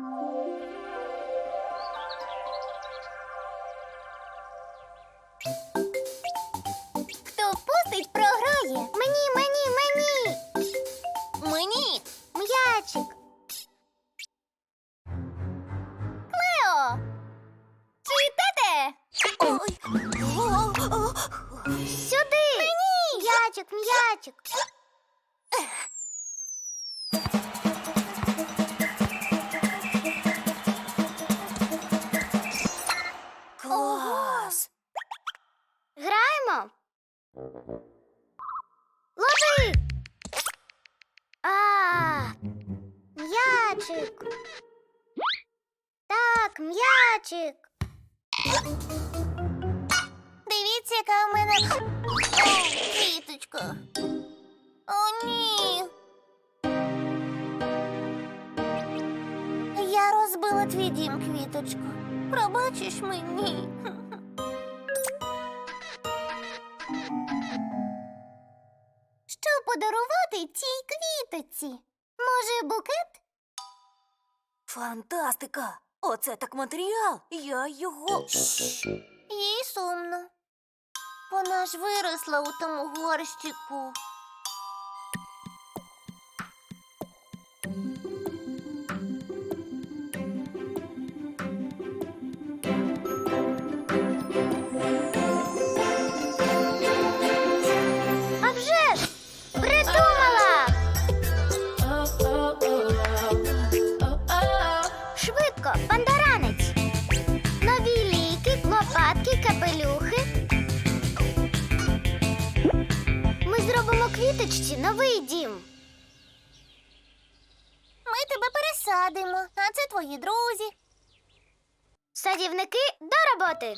Хто О, ні. Я розбила твій дім, квіточко. Пробачиш мені. Що подарувати цій квітоці? Може, букет? Фантастика! Оце так матеріал! Я його. Їй сумно. Вона ж виросла у тому горщику. Квіточці новий дім. Ми тебе пересадимо, а це твої друзі. Садівники до роботи.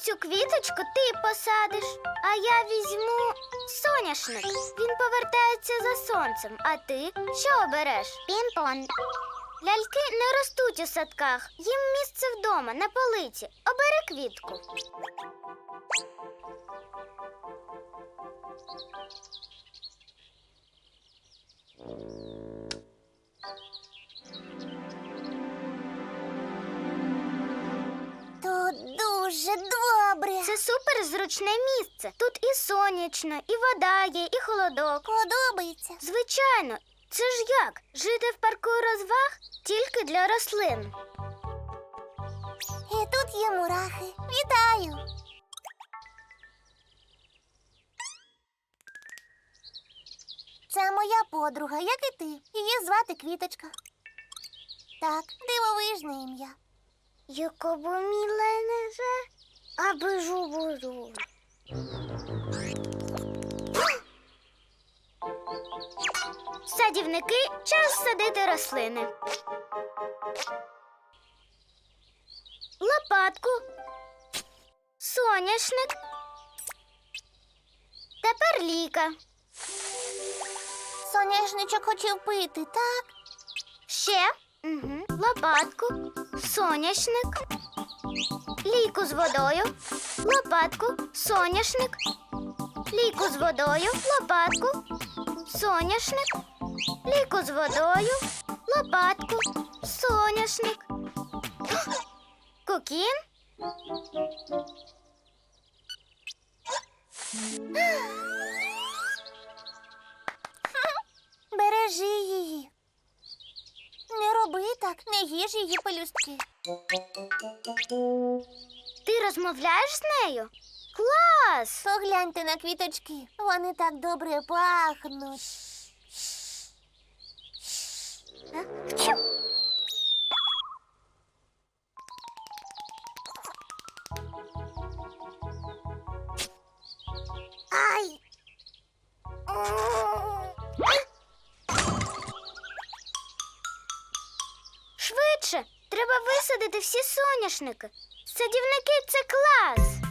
Цю квіточку ти посадиш, а я візьму соняшник. Він повертається за сонцем. А ти що обереш? Пін-пон. Ляльки не ростуть у садках. Їм місце вдома, на полиці. Обери квітку. Тут дуже добре. Це супер зручне місце. Тут і сонячно, і вода є, і холодок. Подобається. Звичайно, це ж як? Жити в парку розваг тільки для рослин. І тут є мурахи. Вітаю. Це моя подруга, як і ти. Її звати Квіточка. Так, дивовижне ім'я. Якого мілене же, аби жубуру. Садівники час садити рослини. Лопатку. Соняшник. Тепер ліка. Соняшничок хотів пити, так? Ще. Угу. Лопатку. Соняшник. Ліку з водою. Лопатку. Соняшник. Ліку з водою. Лопатку. Соняшник. Ліку з водою. Лопатку. Соняшник. Кукін. Бережи її. Не роби так, не їж її пелюстки. Ти розмовляєш з нею? Клас! Погляньте на квіточки. Вони так добре пахнуть. А? Чу! Ай! Треба висадити всі соняшники. Садівники це клас.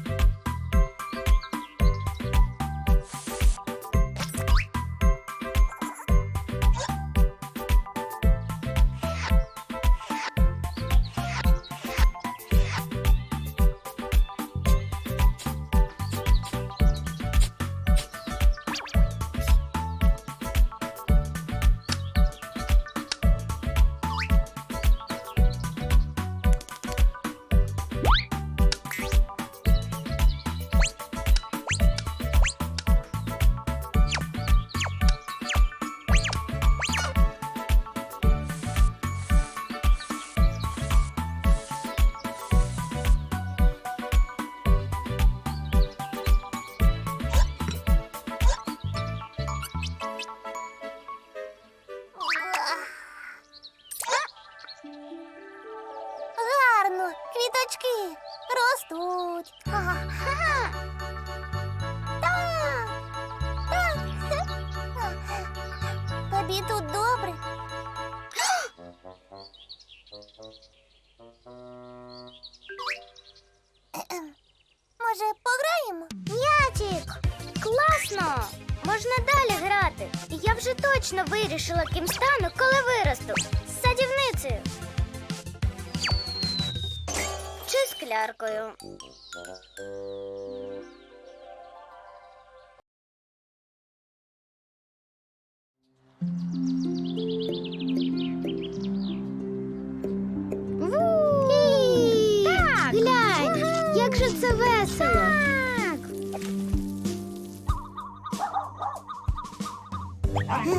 Квіточки ростуть. Тобі тут добре. Може, пограємо? М'ячик! Класно! Можна далі грати. Я вже точно вирішила, ким стану, коли виросту. З садівницею. Так, глянь, як же це весело. Так.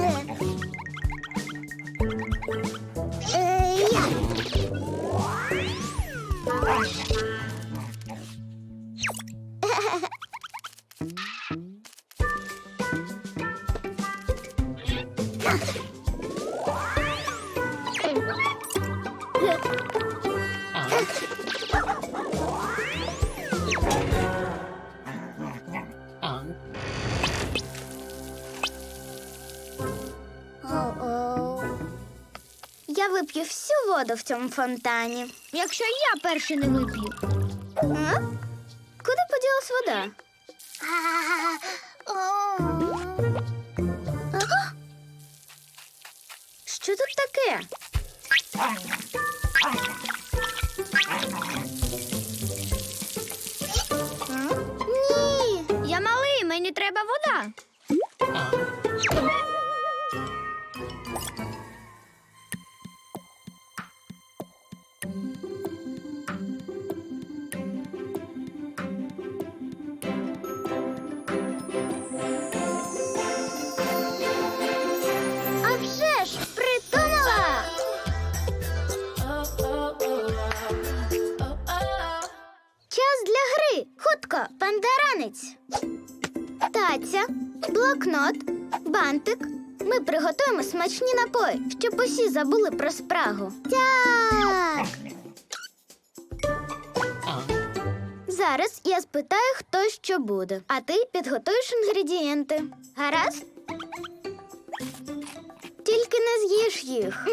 Воду в цьому фонтані. Якщо я перший не вип'ю. А? Куди поділась вода? Що тут таке? Ні, я малий, мені треба вода. Смачні напої, щоб усі забули про спрагу. Так. Зараз я спитаю, хто що буде, а ти підготуєш інгредієнти. Гаразд? Тільки не з'їш їх.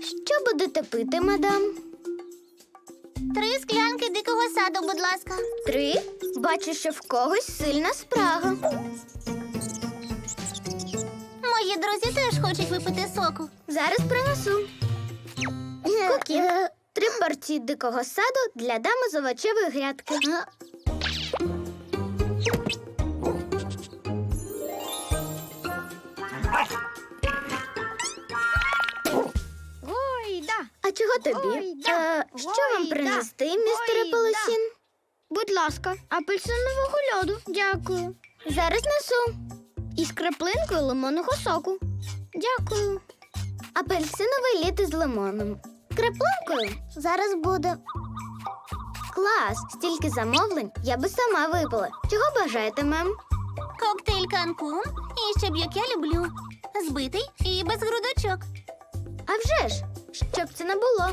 Що будете пити, мадам? Три склянки дикого саду, будь ласка. Три. Бачу, що в когось сильна спрага. Мої друзі теж хочуть випити соку. Зараз принесу. Кукін. Три порції дикого саду для дами з овочевої грядки. Ой, да. А чого тобі? Ой, да. Е, що вам принести, містере Ой, Полосін? Будь ласка, апельсинового льоду. Дякую. Зараз несу. І з краплинкою лимонного соку. Дякую. Апельсиновий лід із лимоном. Краплинкою зараз буде. Клас! Стільки замовлень я би сама випила. Чого бажаєте, мем? Коктейль канкун і щоб як я люблю. Збитий і без грудочок. А вже ж, щоб це не було.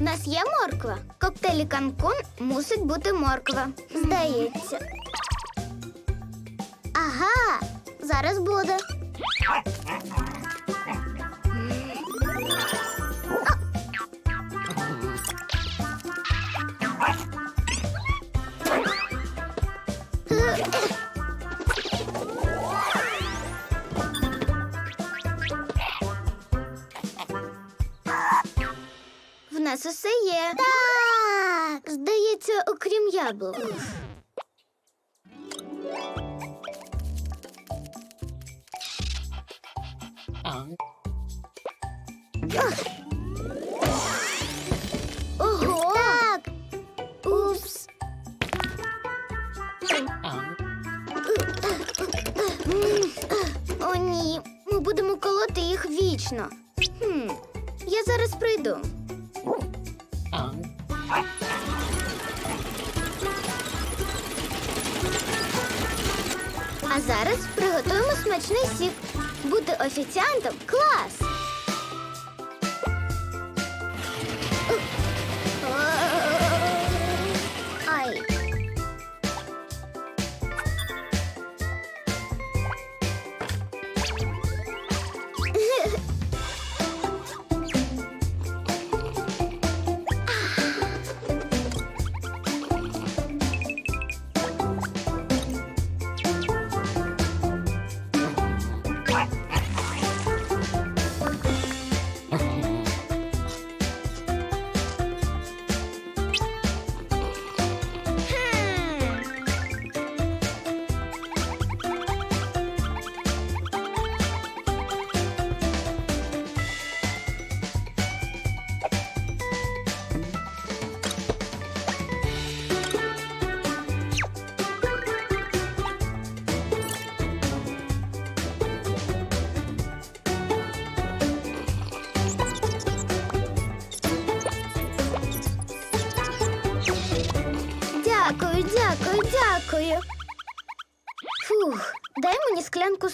У нас є морква. Коктейлі канкун мусить бути морква. Здається. Ага, зараз буде. Вічно. Хм. Я зараз прийду. А зараз приготуємо смачний сік. Бути офіціантом клас.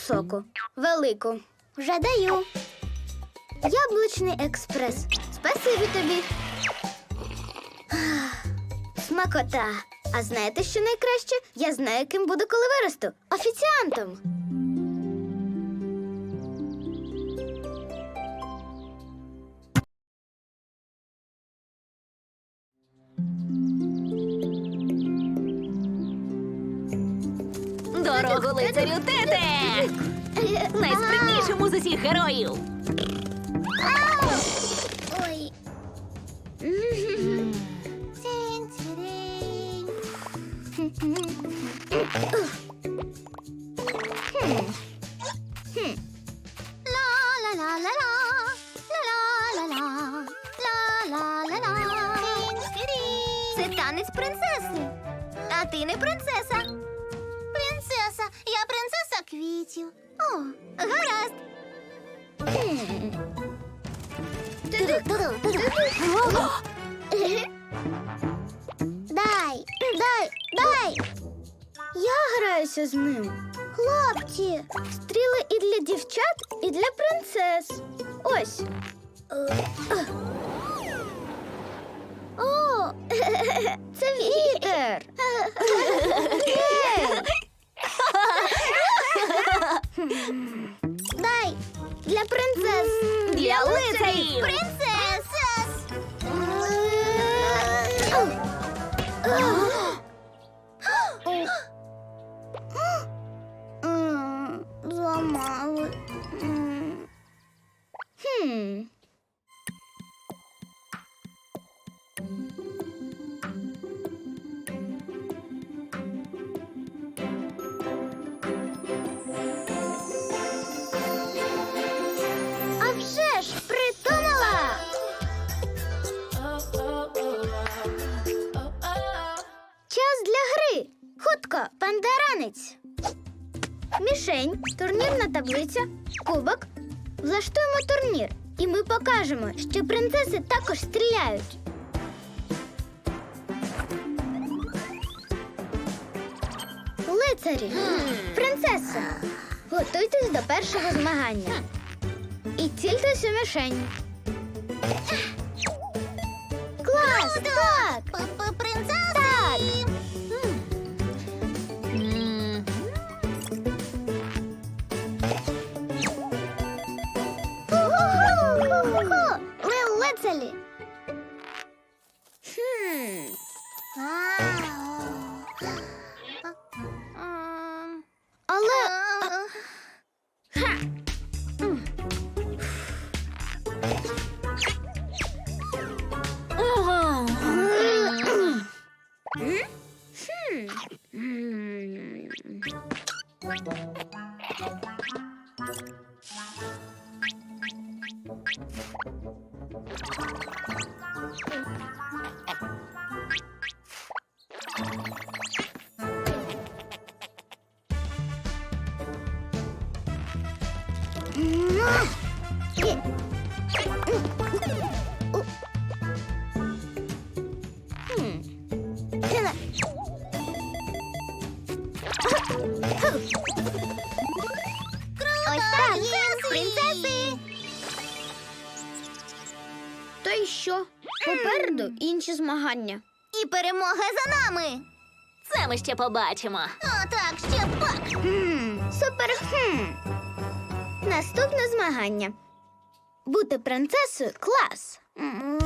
Соку. Велику. Вже даю. Яблучний експрес. Спасибі тобі. Смакота. А знаєте, що найкраще? Я знаю, ким буду, коли виросту. Офіціантом. Дорогу лицарю тете! Найспритнішому з усіх героїв. Граюся з ним. Хлопці, стріли і для дівчат, і для принцес. Ось. О, це вітер. Дай для принцес. Для лицарів. Принцес! Ж придумала! Час для гри. Хутко, пандаранець. Мішень, турнірна таблиця, кубок. Влаштуємо турнір, і ми покажемо, що принцеси також стріляють. Лицарі, принцеса, готуйтесь до першого змагання. І цільтесь у мішень. Клас! Так! Allez. Ще побачимо. О, так, ще пак. Хм, супер хм. Наступне змагання. Бути принцесою клас. М.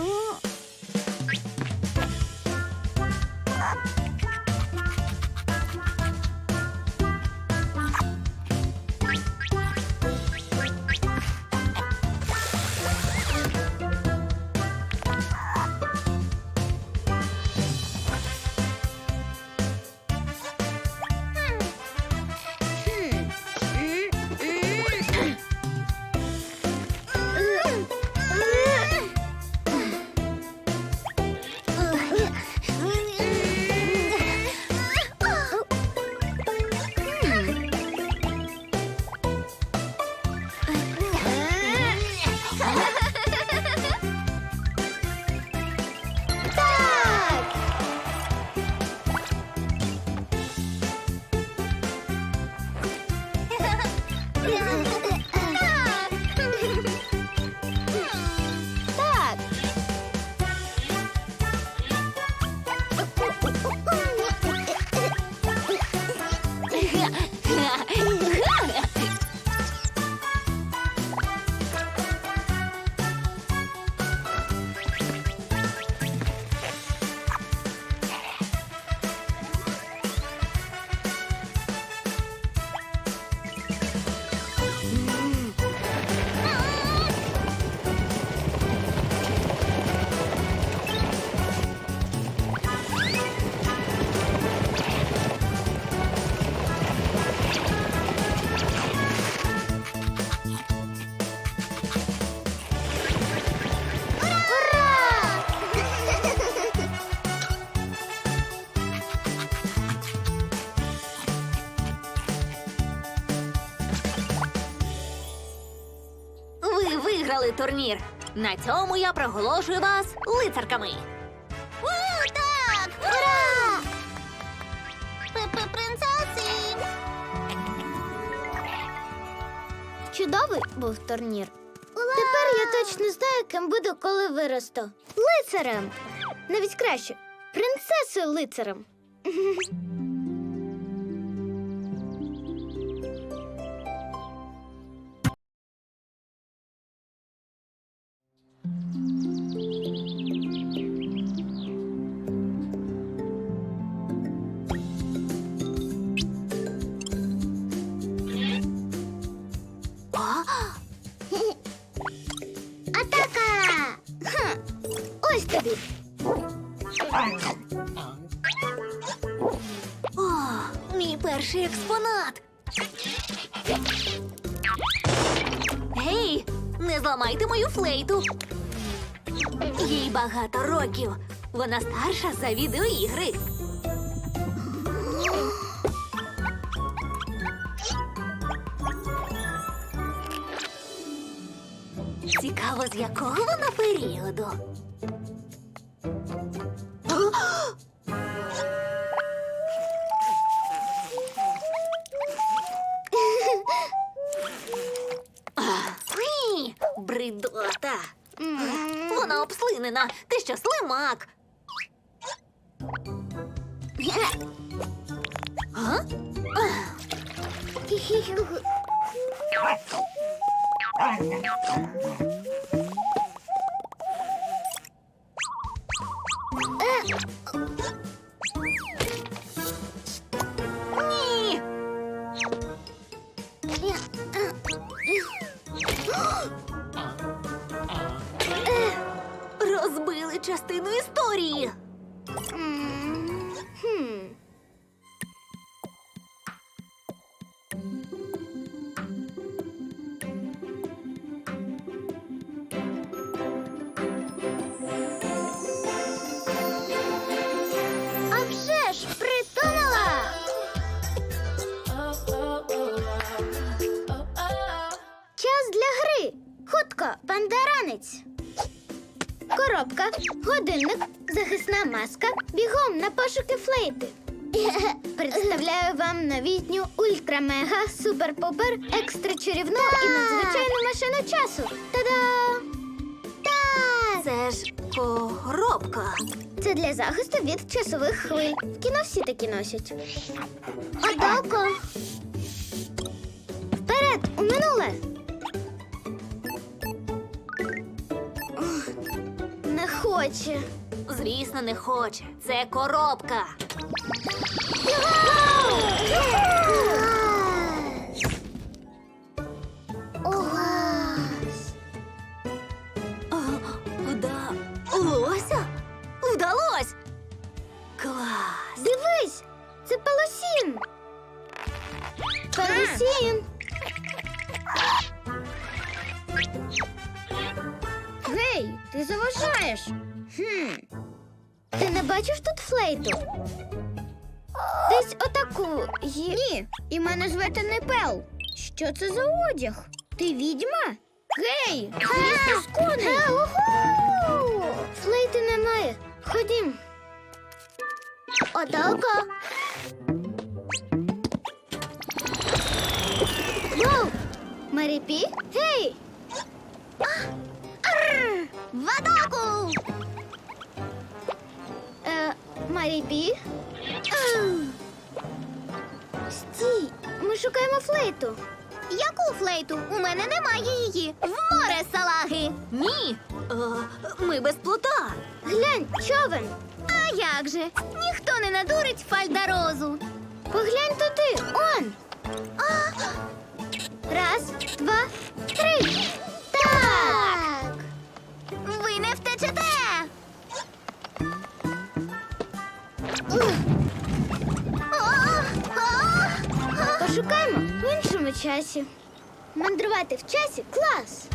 виграли турнір. На цьому я проголошую вас лицарками. У, так! Ура! Принцеси! Чудовий був турнір. Тепер я точно знаю, ким буду, коли виросту. Лицарем. Навіть краще. Принцесою лицарем. Атака! Ось тобі. О, мій перший експонат. Гей, не зламайте мою флейту. Їй багато років. Вона старша за відеоігри. З якого вона періоду. Бридота. Вона обслинена. Ти що, слимак? А? Маска, бігом на пошуки флейти. Представляю вам новітню ультра-мега супер-попер екстра чарівну і надзвичайну машину часу. Та-да! Так! Це ж коробка. Це для захисту від часових хвиль. В кіно всі такі носять. Одалко. Вперед, у минуле. Не хоче. Звісно, не хоче. Це коробка. Ось. Вдалося? Вдалось! Клас! Дивись, це палосін. Палосін. Гей, ти заважаєш. Хм. Ти не бачиш тут флейту? Десь отаку є. Ні, і мене звати не Пел. Що це за одяг? Ти відьма? Гей, звісно, з коней. Флейти немає. Ходім. Одалка. Воу! Маріпі? Гей! В атаку! Маріпі? Стій! Ми шукаємо флейту. Яку флейту? У мене немає її. В море салаги. Ні! Е, ми без плота. Глянь, човен. А як же? Ніхто не надурить фальдарозу. Поглянь туди, он. Раз, два, в часі. Мандрувати в часі клас.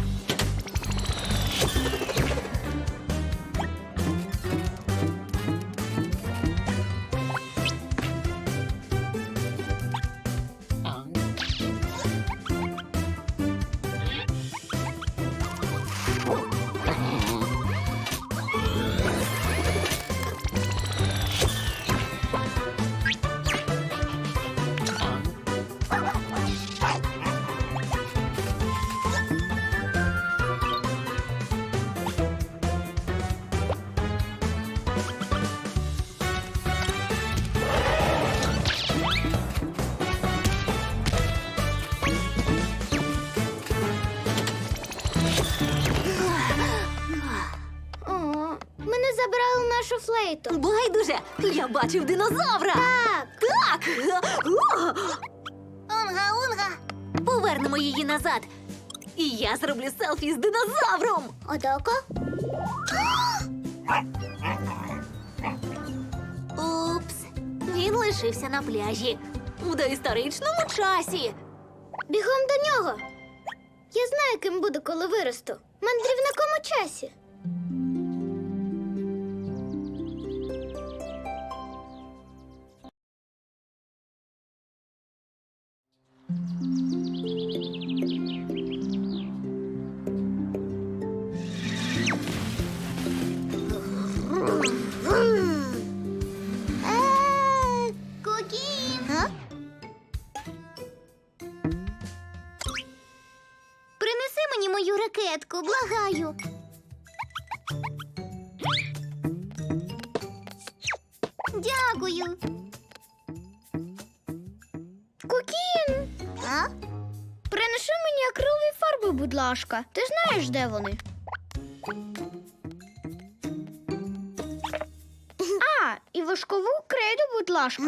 Нашу. Байдуже! Я бачив динозавра! Так. Так! О! Унга-унга. Повернемо її назад. І я зроблю селфі з динозавром. Одалко? Упс. Він лишився на пляжі. В доісторичному часі. Бігом до нього. Я знаю, ким буду, коли виросту. Мандрівником у часі. Ракетку, благаю. Дякую. Кукін! А? Принеси мені акрилові фарби, будь ласка. Ти знаєш, де вони? А, і важкову крейду, будь ласка.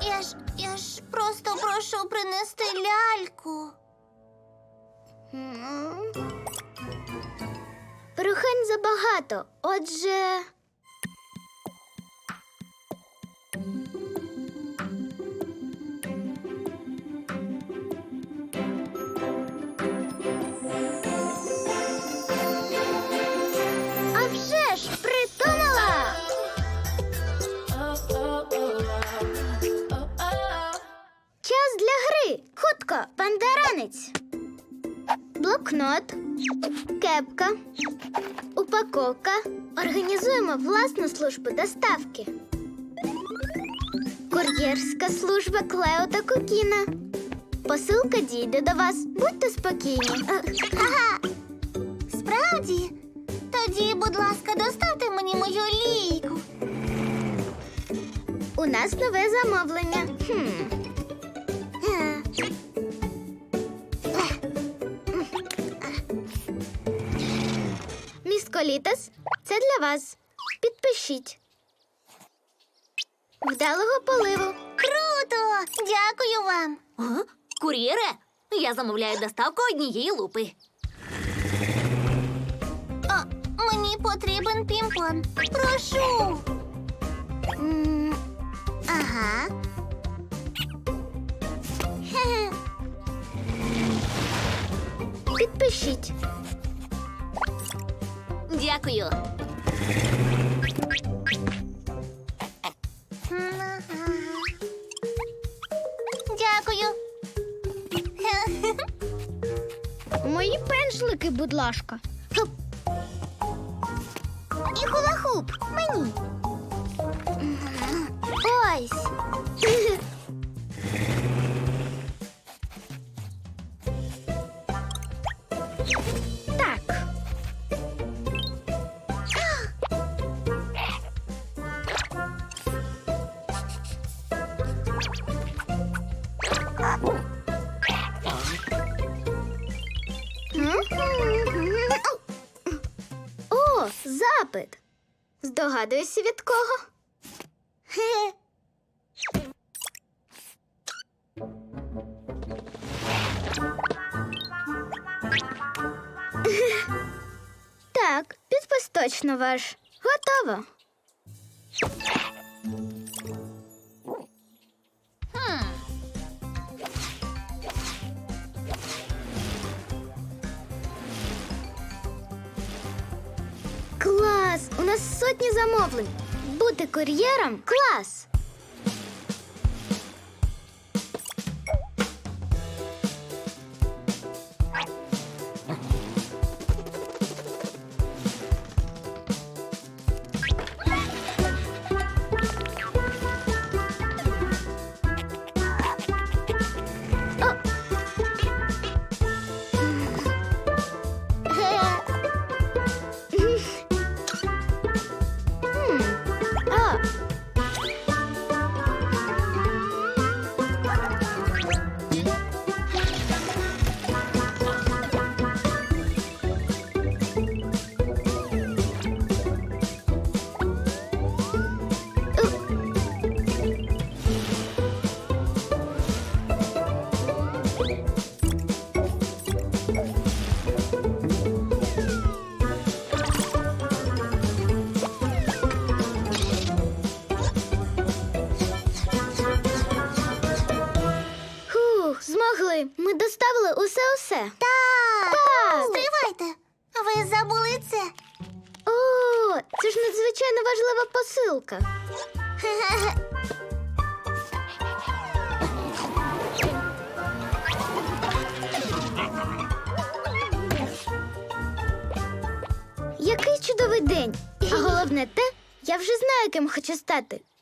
Я ж, я ж просто прошу принести ляльку. Прохань забагато. Отже. Пандаранець. Блокнот. Кепка. Упаковка. Організуємо власну службу доставки. Кур'єрська служба Клео та Кукіна. Посилка дійде до вас. Будьте спокійні. Ага. Справді? Тоді, будь ласка, доставте мені мою лійку. У нас нове замовлення. Хм. Е, це для вас. Підпишіть. Вдалого поливу. Круто! Дякую вам. А? Кур'єре, я замовляю доставку однієї лупи. А, мені потрібен пімпон. Прошу. М, Ага. Хе-хе. Підпишіть. Дякую. Дякую. Мої пензлики, будь ласка. І хула-хуп мені. Здогадуєшся від кого? Хе. Так, підпис точно ваш. Готово. Сотні замовлень. Бути кур'єром клас. Date.